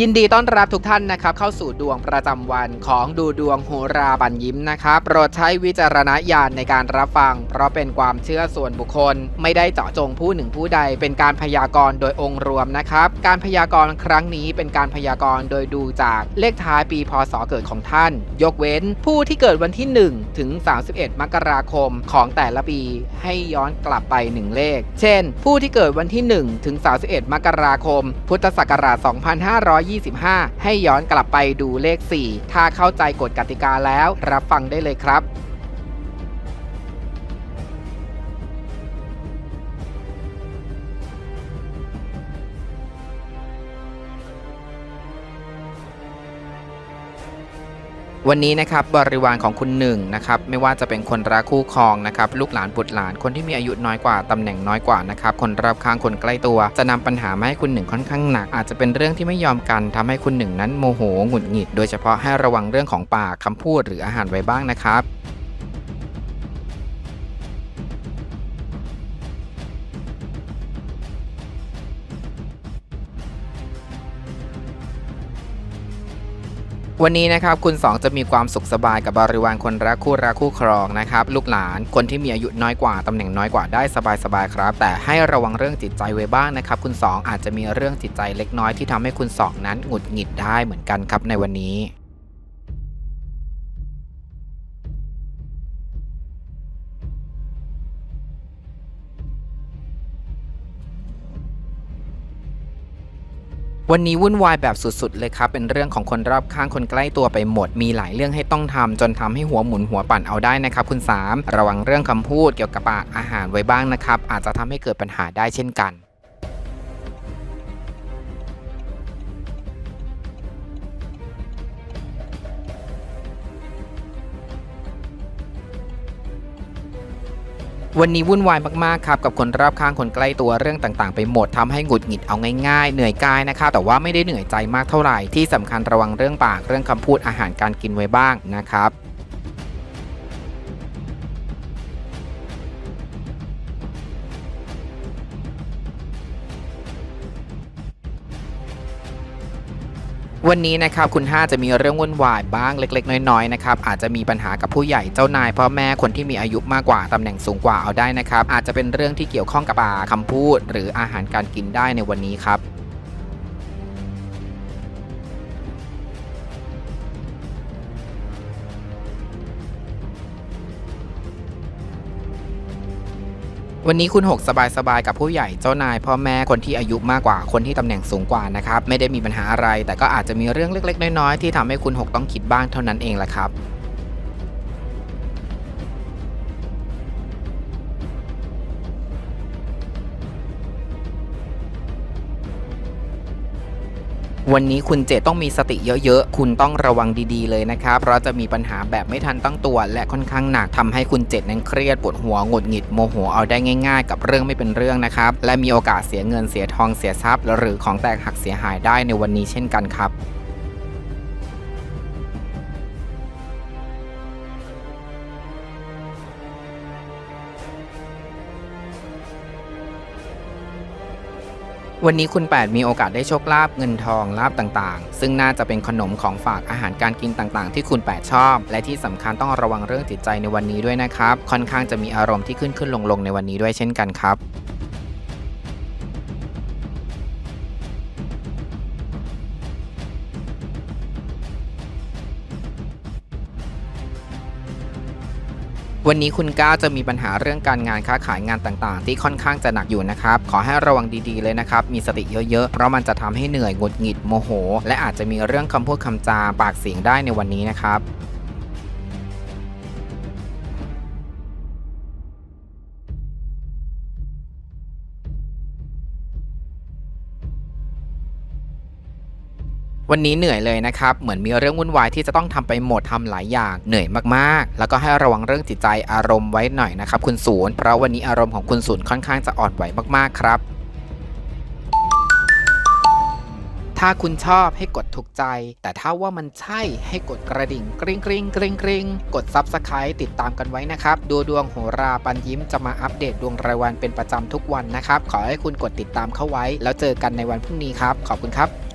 ยินดีต้อนรับทุกท่านนะครับเข้าสู่ดวงประจำวันของดูดวงโหราบันยิ้มนะครับโปรดใช้วิจารณญาณในการรับฟัง เพราะเป็นความเชื่อส่วนบุคคล ไม่ได้เจาะจงผู้หนึ่งผู้ใด เป็นการพยากรณ์โดยองค์รวมนะครับการพยากรณ์ครั้งนี้เป็นการพยากรณ์โดยดูจากเลขท้ายปีพศเกิดของท่าน ยกเว้นผู้ที่เกิดวันที่ 1 ถึง 31 มกราคมของแต่ละปี ให้ย้อนกลับไป 1 เลข เช่น ผู้ที่เกิดวันที่ 1 ถึง 31 มกราคม พุทธศักราช2525 ให้ย้อนกลับไปดูเลข 4 ถ้าเข้าใจกฎกติกาแล้ว รับฟังได้เลยครับ วันนี้นะครับบริวารของคุณหนึ่งนะครับไม่ว่าจะเป็นคนรักคู่ครองนะครับลูกหลานบุตรหลานคนที่มีอายุน้อยกว่าตำแหน่งน้อยกว่านะครับคนรอบข้างคนใกล้ตัว จะนำปัญหามาให้คุณหนึ่งค่อนข้างหนัก อาจจะเป็นเรื่องที่ไม่ยอมกันทำให้คุณหนึ่งนั้นโมโหหงุดหงิด โดยเฉพาะให้ระวังเรื่องของปากคำพูดหรืออาหารไว้บ้างนะครับ วันนี้นะครับคุณ 2 จะมีความสุขสบายกับบริวารคนรักคู่รักคู่ครองนะครับลูกหลานคนที่มีอายุน้อยกว่าตำแหน่งน้อยกว่าได้สบายๆครับ แต่ให้ระวังเรื่องจิตใจไว้บ้างนะครับคุณ 2 อาจจะมีเรื่องจิตใจเล็กน้อยที่ทำให้คุณ 2 นั้นหงุดหงิดได้เหมือนกันครับในวันนี้ วันนี้วุ่นวายแบบสุดๆ เลยครับ เป็นเรื่องของคนรอบข้างคนใกล้ตัวไปหมด มีหลายเรื่องให้ต้องทำจนทำให้หัวหมุนหัวปั่นเอาได้นะครับคุณ 3 ระวังเรื่องคำพูดเกี่ยวกับปากอาหารไว้บ้างนะครับ อาจจะทำให้เกิดปัญหาได้เช่นกัน วันนี้วุ่นวายมากๆครับกับคนรอบข้างคนใกล้ตัวเรื่องต่างๆ ไปหมดทำให้หงุดหงิดเอาง่ายๆ เหนื่อยกายนะครับแต่ว่าไม่ได้เหนื่อยใจมากเท่าไหร่ที่สำคัญระวังเรื่องปากเรื่องคำพูดอาหารการกินไว้บ้างนะครับ วันนี้นะครับคุณ5จะมีเรื่องวุ่นวายบ้างเล็ก ๆ น้อยๆนะครับอาจจะมีปัญหากับผู้ใหญ่เจ้านายพ่อแม่คนที่มีอายุมากกว่าตำแหน่งสูงกว่าเอาได้นะครับอาจจะเป็นเรื่องที่เกี่ยวข้องกับปาคำพูด หรืออาหารการกินได้ในวันนี้ครับ วันนี้คุณ 6 สบายๆกับผู้ใหญ่เจ้านายพ่อแม่คนที่อายุมากกว่าคนที่ตำแหน่งสูงกว่านะครับไม่ได้มีปัญหาอะไร แต่ก็อาจจะมีเรื่องเล็กๆ น้อยๆที่ทำให้คุณ 6 ต้องคิดบ้างเท่านั้นเองแหละครับ วันนี้คุณเจต้องมีสติเยอะๆ คุณต้องระวังดีๆเลยนะครับ เพราะจะมีปัญหาแบบไม่ทันตั้งตัว และค่อนข้างหนักทำให้คุณเจนั้นเครียดปวดหัวหงุดหงิดโมโหเอาได้ง่าย ๆ กับเรื่องไม่เป็นเรื่องนะครับ และมีโอกาสเสียเงินเสียทองเสียทรัพย์ หรือของแตกหักเสียหายได้ในวันนี้เช่นกันครับ วันนี้คุณ 8 มีโอกาสได้โชคลาภเงินทองลาบต่างๆ ซึ่งน่าจะเป็นขนมของฝากอาหารการกินต่างๆ ที่คุณ 8 ชอบ และที่สำคัญต้องระวังเรื่องจิตใจในวันนี้ด้วยนะครับ ค่อนข้างจะมีอารมณ์ที่ขึ้นขึ้นลงลงๆในวันนี้ด้วยเช่นกันครับ วันนี้คุณก้าวจะมีปัญหาเรื่องการงานค้าขายงานต่างๆ ที่ค่อนข้างจะหนักอยู่นะครับ ขอให้ระวังดีๆเลยนะครับ มีสติเยอะๆ เพราะมันจะทำให้เหนื่อยหงุดหงิดโมโห และอาจจะมีเรื่องคำพูดคำจาปากเสียงได้ในวันนี้นะครับ วันนี้เหนื่อยเลยนะครับ เหมือนมีเรื่องวุ่นวายที่จะต้องทำไปหมดทำหลายอย่าง เหนื่อยมากๆ แล้วก็ให้ระวังเรื่องจิตใจอารมณ์ไว้หน่อยนะครับคุณศูนย์ เพราะวันนี้อารมณ์ของคุณศูนย์ค่อนข้างจะอ่อนไหวมากๆครับ ถ้าคุณชอบให้กดถูกใจ แต่ถ้าว่ามันใช่ให้กดกระดิ่งกริ๊งกริ๊งกริ๊งกริ๊งกดซับสไครต์ติดตามกันไว้นะครับ ดูดวงโหราปันยิ้มจะมาอัปเดตดวงรายวันเป็นประจำทุกวันนะครับ ขอให้คุณกดติดตามเข้าไว้ แล้วเจอกันในวันพรุ่งนี้ครับ ขอบคุณครับ